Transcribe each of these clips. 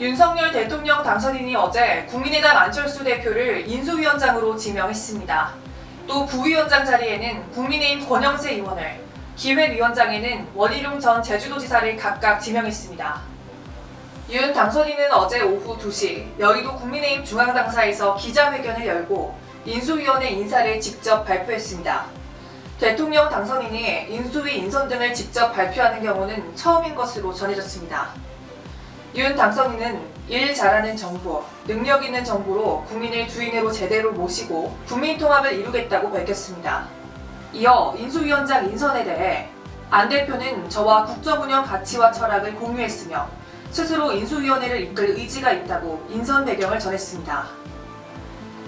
윤석열 대통령 당선인이 어제 국민의당 안철수 대표를 인수위원장으로 지명했습니다. 또 부위원장 자리에는 국민의힘 권영세 의원을, 기획위원장에는 원희룡 전 제주도지사를 각각 지명했습니다. 윤 당선인은 어제 오후 2시 여의도 국민의힘 중앙당사에서 기자회견을 열고 인수위원회 인사를 직접 발표했습니다. 대통령 당선인이 인수위 인선 등을 직접 발표하는 경우는 처음인 것으로 전해졌습니다. 윤 당선인은 일 잘하는 정부, 능력 있는 정부로 국민을 주인으로 제대로 모시고 국민 통합을 이루겠다고 밝혔습니다. 이어 인수위원장 인선에 대해 안 대표는 저와 국정운영 가치와 철학을 공유했으며 스스로 인수위원회를 이끌 의지가 있다고 인선 배경을 전했습니다.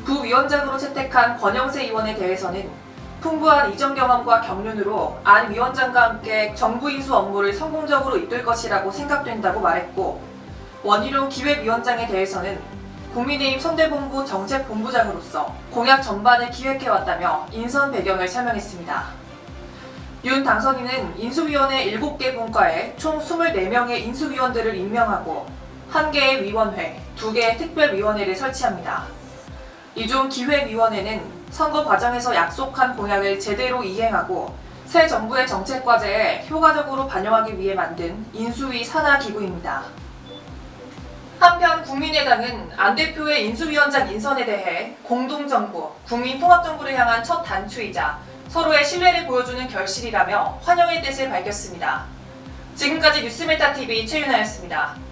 부위원장으로 채택한 권영세 의원에 대해서는 풍부한 이전 경험과 경륜으로 안 위원장과 함께 정부 인수 업무를 성공적으로 이끌 것이라고 생각된다고 말했고 원희룡 기획위원장에 대해서는 국민의힘 선대본부 정책본부장으로서 공약 전반을 기획해왔다며 인선 배경을 설명했습니다. 윤 당선인은 인수위원회 7개 분과에 총 24명의 인수위원들을 임명하고 1개의 위원회, 2개의 특별위원회를 설치합니다. 이 중 기획위원회는 선거 과정에서 약속한 공약을 제대로 이행하고 새 정부의 정책 과제에 효과적으로 반영하기 위해 만든 인수위 산하 기구입니다. 한편 국민의당은 안 대표의 인수위원장 인선에 대해 공동정부, 국민통합정부를 향한 첫 단추이자 서로의 신뢰를 보여주는 결실이라며 환영의 뜻을 밝혔습니다. 지금까지 뉴스메타TV 최윤아였습니다.